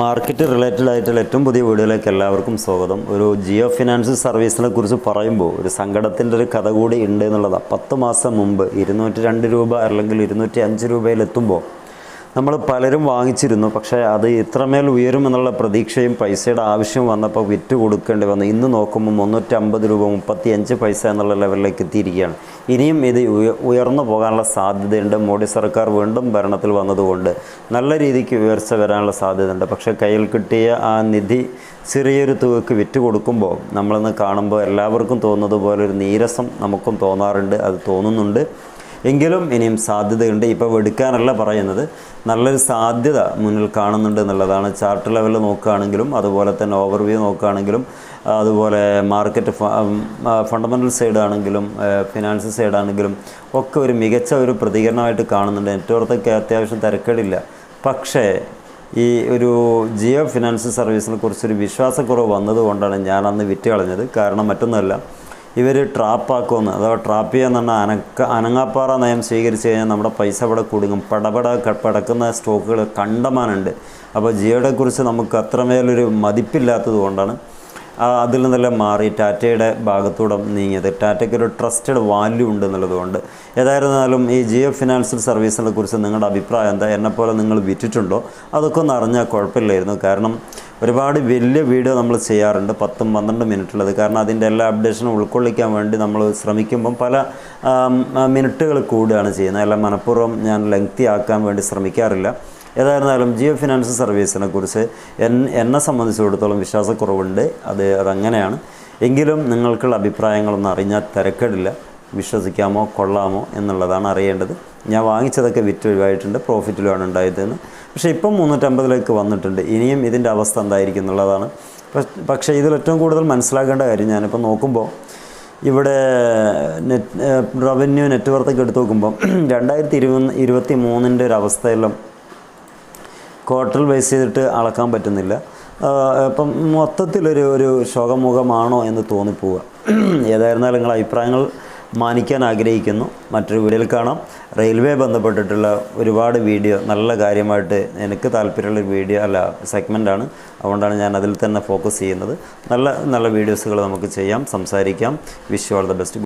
Market related ആയിട്ടുള്ള ഏറ്റവും പുതിയ വീഡിയോയിലേക്ക് എല്ലാവർക്കും സ്വാഗതം. ഒരു ജിയോ ഫിനാൻസ് സർവീസിനെ കുറിച്ച് പറയുമ്പോൾ ഒരു സങ്കടത്തിന്റെ ഒരു കഥ കൂടി ഉണ്ട് എന്നുള്ളതാണ് പത്ത് മാസം മുമ്പ് ഇരുന്നൂറ്റി രണ്ട് രൂപ അല്ലെങ്കിൽ ഇരുന്നൂറ്റി അഞ്ച് രൂപയിലെത്തുമ്പോൾ നമ്മൾ പലരും വാങ്ങിച്ചിരുന്നു പക്ഷേ അത് ഇത്രമേൽ ഉയരുമെന്നുള്ള പ്രതീക്ഷയും പൈസയുടെ ആവശ്യം വന്നപ്പോൾ വിറ്റ് കൊടുക്കേണ്ടി വന്നു. ഇന്ന് നോക്കുമ്പോൾ മുന്നൂറ്റമ്പത് രൂപ മുപ്പത്തി അഞ്ച് പൈസ എന്നുള്ള ലെവലിലേക്ക് എത്തിയിരിക്കുകയാണ്. ഇനിയും ഇത് ഉയ- ഉയർന്നു പോകാനുള്ള സാധ്യതയുണ്ട്. മോഡി സർക്കാർ വീണ്ടും ഭരണത്തിൽ വന്നതുകൊണ്ട് നല്ല രീതിക്ക് ഉയർച്ച വരാനുള്ള സാധ്യതയുണ്ട്. പക്ഷേ കയ്യിൽ കിട്ടിയ ആ നിധി ചെറിയൊരു തുകയ്ക്ക് വിറ്റ് കൊടുക്കുമ്പോൾ നമ്മളിന്ന് കാണുമ്പോൾ എല്ലാവർക്കും തോന്നുന്നത് പോലെ ഒരു നീരസം നമുക്കും തോന്നാറുണ്ട്. അത് തോന്നുന്നുണ്ട്. എങ്കിലും ഇനിയും സാധ്യതയുണ്ട്. ഇപ്പോൾ എടുക്കാനല്ല പറയുന്നത്. നല്ലൊരു സാധ്യത മുന്നിൽ കാണുന്നുണ്ട് എന്നുള്ളതാണ്. ചാർട്ട് ലെവലിൽ നോക്കുകയാണെങ്കിലും അതുപോലെ തന്നെ ഓവർവ്യൂ നോക്കുകയാണെങ്കിലും അതുപോലെ മാർക്കറ്റ് ഫണ്ടമെന്റൽ സൈഡ് ആണെങ്കിലും ഫിനാൻസ് സൈഡ് ആണെങ്കിലും ഒക്കെ ഒരു മികച്ച ഒരു പ്രതികരണമായിട്ട് കാണുന്നുണ്ട്. നെറ്റ്വർക്കൊക്കെ അത്യാവശ്യം തിരക്കേടില്ല. പക്ഷേ ഈ ഒരു ജിയോ ഫിനാൻസ് സർവീസിനെ കുറിച്ചൊരു വിശ്വാസക്കുറവ് വന്നതുകൊണ്ടാണ് ഞാൻ അന്ന് വിറ്റ് കളഞ്ഞത്. കാരണം മറ്റൊന്നുമല്ല ഇവർ ട്രാപ്പാക്കുമെന്ന്. അഥവാ ട്രാപ്പ് ചെയ്യാന്ന് അനക്ക അനങ്ങാപ്പാറ നയം സ്വീകരിച്ചു കഴിഞ്ഞാൽ നമ്മുടെ പൈസ ഇവിടെ കുടുങ്ങും. പടപട പടക്കുന്ന സ്റ്റോക്കുകൾ കണ്ടമാനുണ്ട് അപ്പോൾ ജിയോയെ കുറിച്ച് നമുക്ക് അത്രമേലൊരു മതിപ്പില്ലാത്തത് കൊണ്ടാണ് അതിൽ നിന്നെല്ലാം മാറി ടാറ്റയുടെ ഭാഗത്തൂടെ നീങ്ങിയത്. ടാറ്റയ്ക്ക് ഒരു ട്രസ്റ്റഡ് വാല്യൂ ഉണ്ട് എന്നുള്ളതുകൊണ്ട് ഏതായിരുന്നാലും ഈ ജിയോ ഫിനാൻഷ്യൽ സർവീസിനെ കുറിച്ച് നിങ്ങളുടെ അഭിപ്രായം എന്താ? എന്നെപ്പോലെ നിങ്ങൾ വിറ്റിട്ടുണ്ടോ? അതൊക്കെ ഒന്ന് അറിഞ്ഞാൽ കുഴപ്പമില്ലായിരുന്നു. കാരണം ഒരുപാട് വലിയ വീഡിയോ നമ്മൾ ചെയ്യാറുണ്ട് പത്തും പന്ത്രണ്ട് മിനിറ്റുള്ളത്. കാരണം അതിന്റെ എല്ലാ അപ്ഡേഷനും ഉൾക്കൊള്ളിക്കാൻ വേണ്ടി നമ്മൾ ശ്രമിക്കുമ്പം പല മിനിറ്റുകൾ കൂടുകയാണ് ചെയ്യുന്നത്. അല്ല മനഃപൂർവം ഞാൻ ലെങ്തി ആക്കാൻ വേണ്ടി ശ്രമിക്കാറില്ല. ഏതായിരുന്നാലും ജിയോ ഫിനാൻസ് സർവീസിനെ കുറിച്ച് എന്നെ സംബന്ധിച്ചിടത്തോളം വിശ്വാസക്കുറവുണ്ട്. അത് അതങ്ങനെയാണ്. എങ്കിലും നിങ്ങൾക്കുള്ള അഭിപ്രായങ്ങളൊന്നും അറിഞ്ഞാൽ തിരക്കേടില്ല. വിശ്വസിക്കാമോ കൊള്ളാമോ എന്നുള്ളതാണ് അറിയേണ്ടത്. ഞാൻ വാങ്ങിച്ചതൊക്കെ വിറ്റൊഴിവായിട്ടുണ്ട് പ്രോഫിറ്റിലുമാണ് ഉണ്ടായതെന്ന്. പക്ഷേ ഇപ്പം മുന്നൂറ്റമ്പതിലേക്ക് വന്നിട്ടുണ്ട്. ഇനിയും ഇതിന്റെ അവസ്ഥ എന്തായിരിക്കും എന്നുള്ളതാണ്. പക്ഷ- ഇതിൽ ഏറ്റവും കൂടുതൽ മനസ്സിലാക്കേണ്ട കാര്യം ഞാനിപ്പോൾ നോക്കുമ്പോൾ ഇവിടെ നെറ്റ് റവന്യൂ നെറ്റ്വർക്കൊക്കെ എടുത്ത് നോക്കുമ്പോൾ രണ്ടായിരത്തി ഇരുപത് ഇരുപത്തി മൂന്നിന്റെ ഒരു അവസ്ഥയെല്ലാം ക്വാർട്ടർ ബേസ് ചെയ്തിട്ട് അളക്കാൻ പറ്റുന്നില്ല. അപ്പം മൊത്തത്തിലൊരു ഒരു ശോകമുഖമാണോ എന്ന് തോന്നിപ്പോവുക. ഏതായിരുന്നാലും നിങ്ങളുടെ അഭിപ്രായങ്ങൾ മാനിക്കാൻ ആഗ്രഹിക്കുന്നു. മറ്റൊരു വീഡിയോയിൽ കാണാം. റെയിൽവേ ബന്ധപ്പെട്ടിട്ടുള്ള ഒരുപാട് വീഡിയോ നല്ല കാര്യമായിട്ട് എനിക്ക് താല്പര്യമുള്ള വീഡിയോ അല്ല സെഗ്മെന്റാണ് അതുകൊണ്ടാണ് ഞാൻ അതിൽ തന്നെ ഫോക്കസ് ചെയ്യുന്നത്. നല്ല നല്ല വീഡിയോസുകൾ നമുക്ക് ചെയ്യാം സംസാരിക്കാം. Wish all the best